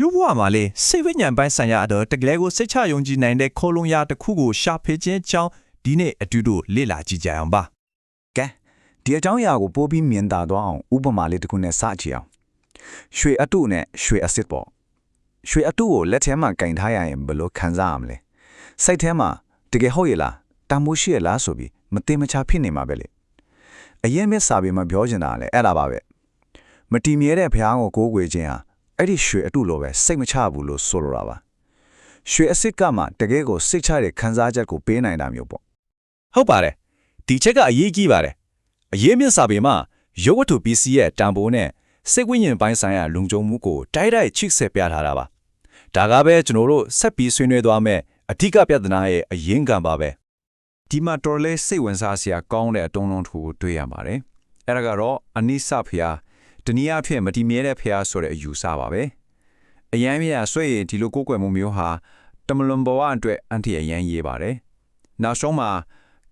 လူဘဝမှာလေစိတ်ဝိညာဉ်ပိုင်းဆိုင်ရာအတော့တကယ်ကိုစိတ်ချယုံကြည်နိုင်တဲ့ခိုးလုံးရတစ်ခုကိုရှာဖေခြင်းကြောင်းဒီနေ့အတူတူလေ့လာကြည့်ကြအောင်ပါကဲဒီအကြောင်းအရာကိုပို့ပြီးမြင်သာသွားအောင်ဥပမာလေးတစ်ခုနဲ့စကြည့်အောင်ရွှေအတုနဲ့ရွှေအစစ်ပေါ့ရွှေအတုကိုလက်ထဲမှာကင်ထားရရင်ဘယ်လိုခံစားရမလဲစိတ်ထဲမှာတကယ်ဟုတ်ရဲ့လားတန်မိုးရှိရဲ့လားဆိုပြီးမတင်မချဖြစ်နေမှာပဲလေအရင်မြတ်စာပေမှာပြောချင်တာလေအဲ့ဒါပါပဲမတီမြဲတဲ့ဘုရားကိုကိုးကွယ်ခြင်းဟာ အဲ့ဒီရွှေအတုလိုပဲစိတ်မချဘူးလို့ဆိုလိုတာပါရွှေအစစ်ကမှတကယ်ကိုစိတ်ချတဲ့ခံစားချက်ကိုပေးနိုင်တာမျိုးပေါ့ဟုတ်ပါတယ်ဒီချက်ကအရေးကြီးပါတယ်အရေးမြင့်စာပေမှာရုပ်ဝတ္ထုပစ္စည်းရဲ့တန်ဖိုးနဲ့စိတ်ဝိညာဉ်ပိုင်းဆိုင်ရာလုံခြုံမှုကိုတိုက်တိုက်ချိတ်ဆက်ပြထားတာပါဒါကပဲကျွန်တော်တို့ဆက်ပြီးဆွေးနွေးသွားမယ်အဓိကပြဿနာရဲ့အရင်းခံပါပဲဒီမှာတော်လဲစိတ်ဝင်စားစရာကောင်းတဲ့အတုံးလုံးတစ်ခုကိုတွေ့ရပါတယ်။အဲ့ဒါကတော့အနိစ္စဖျား တနည်းအားဖြင့်မတည်မြဲတဲ့ဖျားဆိုတဲ့အယူဆပါပဲ။အယမ်းမြတ်ဆွဲရင်ဒီလိုကိုယ်ကွယ်မှုမျိုးဟာတမလွန်ဘဝအတွက်အန်တီအယမ်းရေးပါတယ်။နောက်ဆုံးမှာ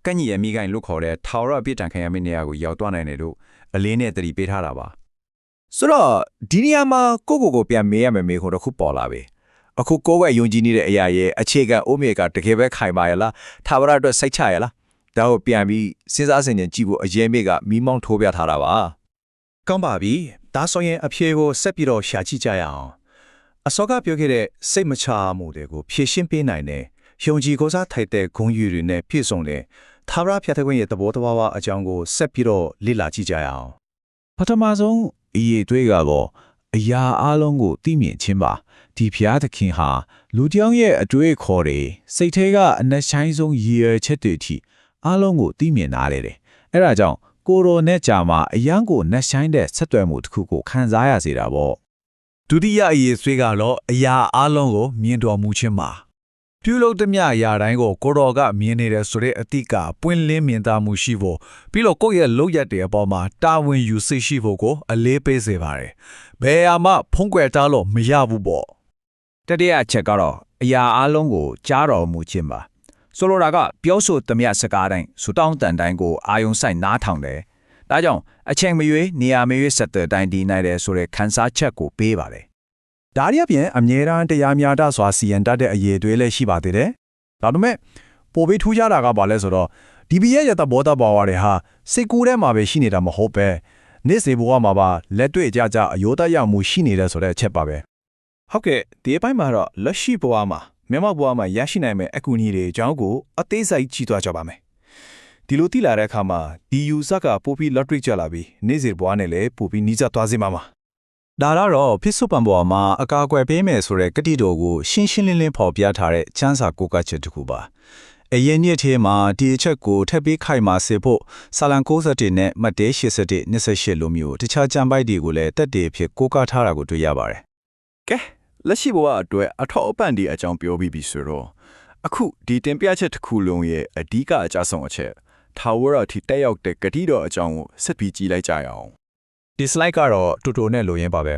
ကန့်ညီရမိကိုင်လို့ခေါ်တဲ့ထာဝရအပြစ်ဒဏ်ခံရမယ့်နေရာကိုရောက်သွားနိုင်တယ်လို့အလေးနဲ့တတိပေးထားတာပါဆိုတော့ဒီနေရာမှာကိုကိုကိုပြန်မေးရမယ်မေးခွန်းတစ်ခုပေါ်လာပြီအခုကိုယ့်ရဲ့ယုံကြည်နေတဲ့အရာရဲ့အခြေခံအိုးမြေကတကယ်ပဲခိုင်ပါရဲ့လားသာဝရအတွက်စိတ်ချရဲ့လားဒါကိုပြန်ပြီးစဉ်းစားဆင်ခြင်ကြည့်ဖို့အရေးမေးကမိမောင်းထိုးပြထားတာပါ ကောင်းပါပြီဒါဆိုရင်အဖြေကိုဆက်ပြီးတော့ရှာကြည့်ကြရအောင်အစောကပြောခဲ့တဲ့စိတ်မချမှုတွေကိုဖြည့်ရှင်းပေးနိုင်တဲ့ယုံကြည်ကိုးစားထိုက်တဲ့ဂုဏ်ယူတွေနဲ့ပြည့်စုံတဲ့သာဝရဖြတ်တဲ့ခွင့်ရဲ့သဘောတဘာဝအကြောင်းကိုဆက်ပြီးတော့လေ့လာကြည့်ကြရအောင်ပထမဆုံးအရေးတွေးကတော့အရာအလုံးကိုသိမြင်ခြင်းပါဒီဖျားသခင်ဟာလူတစ်ယောက်ရဲ့အတွေ့အခေါ်တွေစိတ်ထဲကအနက်ဆိုင်ဆုံးရည်ရွယ်ချက်တွေအထိအလုံးကိုသိမြင်နားလေတယ်အဲ့ဒါကြောင့် ကိုရိုနဲ့ကြာမှာအရန်ကိုနက်ဆိုင်တဲ့ဆက်သွယ်မှုတစ်ခုကိုခံစားရစေတာပေါ့ဒုတိယအရေးဆွေးကတော့အရာအလုံးကိုမြင်တော်မူခြင်းပါပြုလုပ်သမျှအရာတိုင်းကိုကိုတော်ကမြင်နေတယ်ဆိုတဲ့အတိကပွင့်လင်းမြင်သာမှုရှိဖို့ပြီးတော့ကိုယ့်ရဲ့လုပ်ရက်တွေအပေါ်မှာတာဝန်ယူစိတ်ရှိဖို့ကိုအလေးပေးစေပါတယ်ဘယ်အမှဖုံးကွယ်တားလို့မရဘူးပေါ့တတိယအချက်ကတော့အရာအလုံးကိုကြားတော်မူခြင်းပါ ဆိုလိုတာကပြောဆိုသမျှစကားတိုင်းစူတောင်းတန်တိုင်းကိုအာယုံဆိုင်နားထောင်တယ်ဒါကြောင့်အချိန်မရွေးနေရာမရွေးဆက်တဲ့တိုင်းဒီနိုင်တယ်ဆိုတဲ့ခန်းစားချက်ကိုပေးပါတယ်ဒါရီအပြင်အမြဲတမ်းတရားများတစွာစီရင်တတ်တဲ့အရေးတွေလည်းရှိပါသေးတယ်ဒါပေမဲ့ပိုပြီးထူးခြားတာကဘာလဲဆိုတော့ဒီဘီရဲ့ရတဘောတဘာဝတွေဟာစိတ်ကူးထဲမှာပဲရှိနေတာမဟုတ်ပဲနေ့စဉ်ဘဝမှာပါလက်တွေ့ကြကြအယောတရမှုရှိနေတဲ့ဆိုတဲ့အချက်ပါပဲဟုတ်ကဲ့ဒီအပိုင်းမှာတော့လက်ရှိဘဝမှာ မြန်မာဘဝမှာရရှိနိုင်မဲ့အကူအညီတွေအကြောင်းကိုအသေးစိတ်ကြည့်သွားကြပါမယ်ဒီလိုသိလာတဲ့အခါမှာဒီယူဆကပို့ပြီး lottery ကြလာပြီးနေ့စဉ်ဘဝနဲ့လည်းပို့ပြီးနှီးစပ်သွားစေမှာပါဒါကတော့ဖြစ်စုပံပေါ်မှာအကာအကွယ်ပေးမယ်ဆိုတဲ့ကတိတော်ကိုရှင်းရှင်းလင်းလင်းဖော်ပြထားတဲ့ချမ်းစာကိုကချက်တစ်ခုပါအရင်နှစ်ထဲမှာဒီအချက်ကိုထပ်ပြီးခိုင်မာစေဖို့ဆာလန်61နဲ့မတ်တေး81 28လိုမျိုးတခြားကြံပိုက်တွေကိုလည်းတက်တည်ဖြစ်ကိုးကားထားတာကိုတွေ့ရပါတယ်ကဲ လက်ရှိဘဝအတွက်အထောက်အပံ့ဒီအကြောင်းပြောပြီးပြီဆိုတော့အခုဒီတင်ပြချက်တစ်ခုလုံးရဲ့အဓိကအကြဆုံးအချက်ထာဝရအထိတက်ရောက်တဲ့ဂတိတော်အကြောင်းကိုဆက်ပြီးကြည့်လိုက်ကြရအောင်ဒီ slide ကတော့တူတူနဲ့လိုရင်းပါပဲ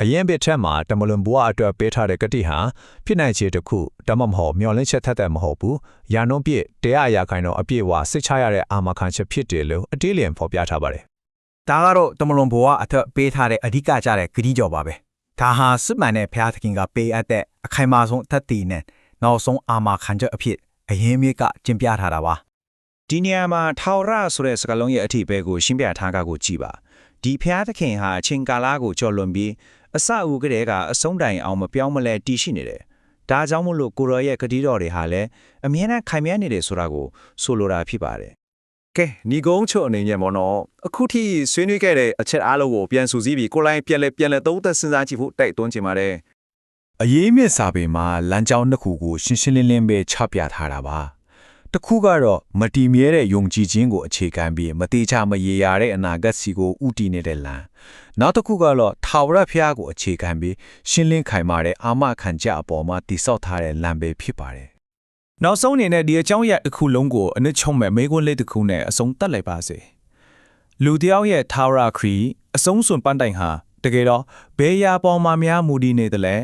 အရင်ဘစ်ထက်မှာတမလွန်ဘွားအတွက်ပေးထားတဲ့ကတိဟာဖြစ်နိုင်ခြေတစ်ခုဒါမှမဟုတ်မျော်လင့်ချက်ထက်တဲ့မဟုတ်ဘူးရာနှုန်းပြည့်တရားရာခိုင်တော့အပြည့်အဝစိတ်ချရတဲ့အာမခံချက်ဖြစ်တယ်လို့အတေးလျင်ဖော်ပြထားပါတယ်ဒါကတော့တမလွန်ဘဝအထက်ပေးထားတဲ့အဓိကကြတဲ့ဂရီးကြော်ပါပဲ ဒါဟာစစ်မှန်တဲ့ဘုရားသခင်ကပေးအပ်တဲ့အခိုင်အမာဆုံးအသက်တည်နဲ့နောက်ဆုံးအာမခံချက်အဖြစ်အရင်မြစ်ကကျင့်ပြထားတာပါဒီနေရာမှာထာဝရဆိုတဲ့စကားလုံးရဲ့အထိပဲကိုရှင်းပြထားတာကိုကြည့်ပါဒီဖျားသခင်ဟာအချိန်ကာလကိုကြော်လွန်ပြီးအစအဦးကတည်းကအဆုံးတိုင်အောင်မပြောင်းမလဲတည်ရှိနေတယ်ဒါကြောင့်မို့လို့ကိုရောရဲ့ဂတိတော်တွေဟာလည်းအမြဲတမ်းခိုင်မြဲနေတယ်ဆိုတာကိုဆိုလိုတာဖြစ်ပါတယ် ကဲညီကုန်းချုပ်အနေနဲ့ပေါ့နော်အခုထိဆွေးနွေးခဲ့တဲ့အချက်အားလုံးကိုပြန်စုစည်းပြီးကိုယ်လိုင်းပြန်လဲပြန်လဲသုံးသက်စဉ်းစားကြည့်ဖို့တိုက်တွန်းချင်ပါတယ်အရေးမြစ်စာပေမှာလမ်းကြောင်းတစ်ခုကိုရှင်းရှင်းလင်းလင်းပဲချပြထားတာပါတစ်ခုကတော့မတီမြဲတဲ့ယုံကြည်ခြင်းကိုအခြေခံပြီးမတိချမရေရာတဲ့အနာဂတ်စီကိုဥတည်နေတဲ့လမ်းနောက်တစ်ခုကတော့ထာဝရဘုရားကိုအခြေခံပြီးရှင်းလင်းခိုင်မာတဲ့အာမခံချက်အပေါ်မှာတည်ဆောက်ထားတဲ့လမ်းပဲဖြစ်ပါတယ် နောက်ဆုံးအနေနဲ့ဒီအကြောင်းရဲ့တစ်ခုလုံးကိုအနစ်ချုံမဲ့မိကွန်းလေးတစ်ခုနဲ့အဆုံးသတ်လိုက်ပါစေလူတယောက်ရဲ့ထာဝရခရီးအဆုံးစွန်ပန်းတိုင်ဟာတကယ်တော့ဘယ်ရာပေါ်မှာများမူတည်နေတယ်လဲ